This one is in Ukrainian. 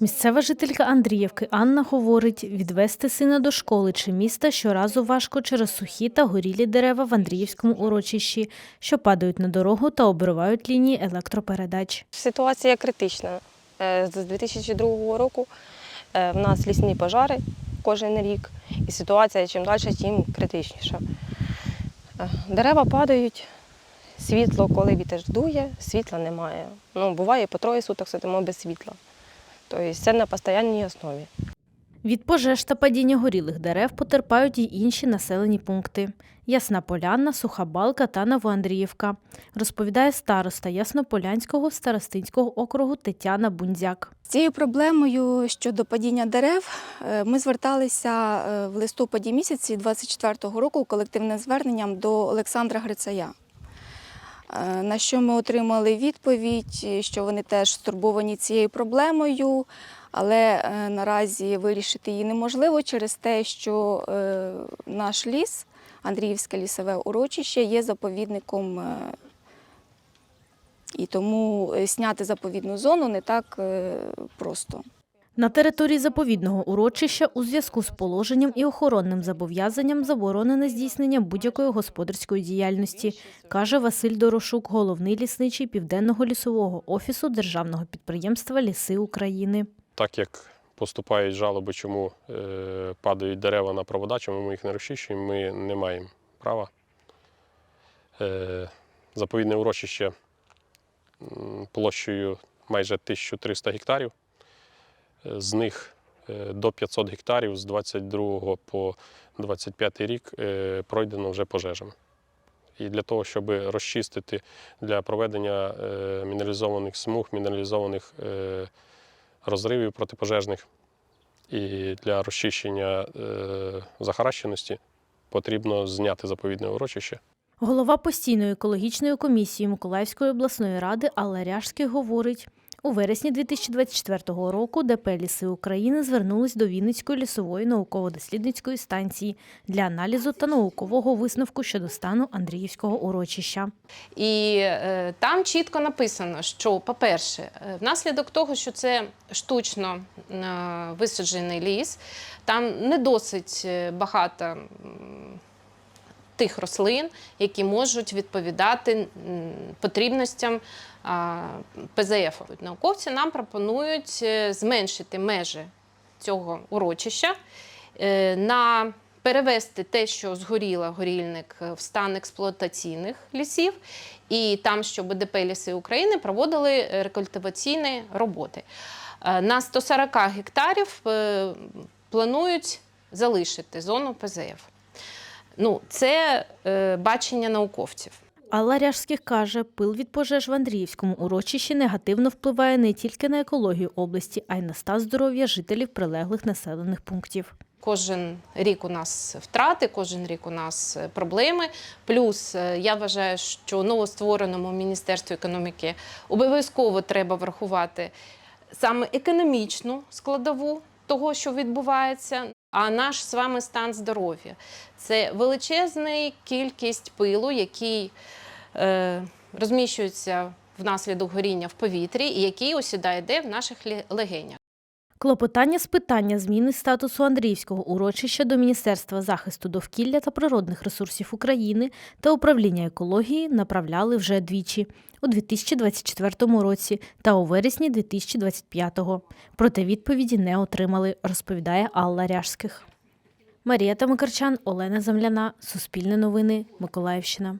Місцева жителька Андріївки Анна говорить, відвести сина до школи чи міста щоразу важко через сухі та горілі дерева в Андріївському урочищі, що падають на дорогу та обривають лінії електропередач. Ситуація критична. Е, З 2002 року е, в нас лісні пожари кожен рік, і ситуація чим далі, тим критичніша. Е, Дерева падають, світло, коли вітер дує, світла немає. Ну, буває по троє суток сидимо без світла. Тобто це на постійній основі. Від пожеж та падіння горілих дерев потерпають й інші населені пункти. Ясна Поляна, Суха Балка та Новоандріївка, розповідає староста Яснополянського старостинського округу Тетяна Бундзяк. З цією проблемою щодо падіння дерев е, ми зверталися е, в листопаді місяці 24-го року колективним зверненням до Олександра Грицая. Е, На що ми отримали відповідь, що вони теж стурбовані цією проблемою, але е, наразі вирішити її неможливо через те, що е, наш ліс, Андріївське лісове урочище, є заповідником. е, І тому е, зняти заповідну зону не так е, просто. На території заповідного урочища у зв'язку з положенням і охоронним зобов'язанням заборонене здійснення будь-якої господарської діяльності, каже Василь Дорошук, головний лісничий Південного лісового офісу Державного підприємства Ліси України. так як поступають жалоби, чому е, падають дерева на провода, чому ми їх не розчищуємо, ми не маємо права. Е, заповідне урочище площею майже 1300 гектарів. З них е, до 500 гектарів з 22 по 25 рік е, пройдено вже пожежами. І для того, щоб розчистити для проведення е, мінералізованих смуг, мінералізованих розривів протипожежних і для розчищення захаращеності потрібно зняти заповідне урочище. Голова постійної екологічної комісії Миколаївської обласної ради Алла Ряжський говорить, у вересні 2024 року ДП «Ліси України звернулись до Вінницької лісової науково-дослідницької станції для аналізу та наукового висновку щодо стану Андріївського урочища. І е, там чітко написано, що, по-перше, е, внаслідок того, що це штучно е, висаджений ліс, там не досить е, багато тих рослин, які можуть відповідати потрібностям ПЗФ. Науковці нам пропонують е, зменшити межі цього урочища е, на перевести те, що згоріло горільник е, в стан експлуатаційних лісів, і там, щоб ДП «Ліси України проводили рекультиваційні роботи. На 140 гектарів планують залишити зону ПЗФ. Ну, це е, бачення науковців. Алла Ряжських каже, пил від пожеж в Андріївському урочищі негативно впливає не тільки на екологію області, а й на стан здоров'я жителів прилеглих населених пунктів. Кожен рік у нас втрати, кожен рік у нас е, проблеми. Плюс е, я вважаю, що новоствореному Міністерству економіки обов'язково треба врахувати саме економічну складову того, що відбувається. А наш з вами стан здоров'я. Це величезна кількість пилу, який е, розміщується внаслідок горіння в повітрі, і який осідає де? В наших легенях. Клопотання з питання зміни статусу Андріївського урочища до Міністерства захисту довкілля та природних ресурсів України та управління екології направляли вже двічі у 2024 році та у вересні 2025-го. Проте відповіді не отримали, розповідає Алла Ряжських. Марія Тамикарчан, Олена Земляна, Суспільне новини, Миколаївщина.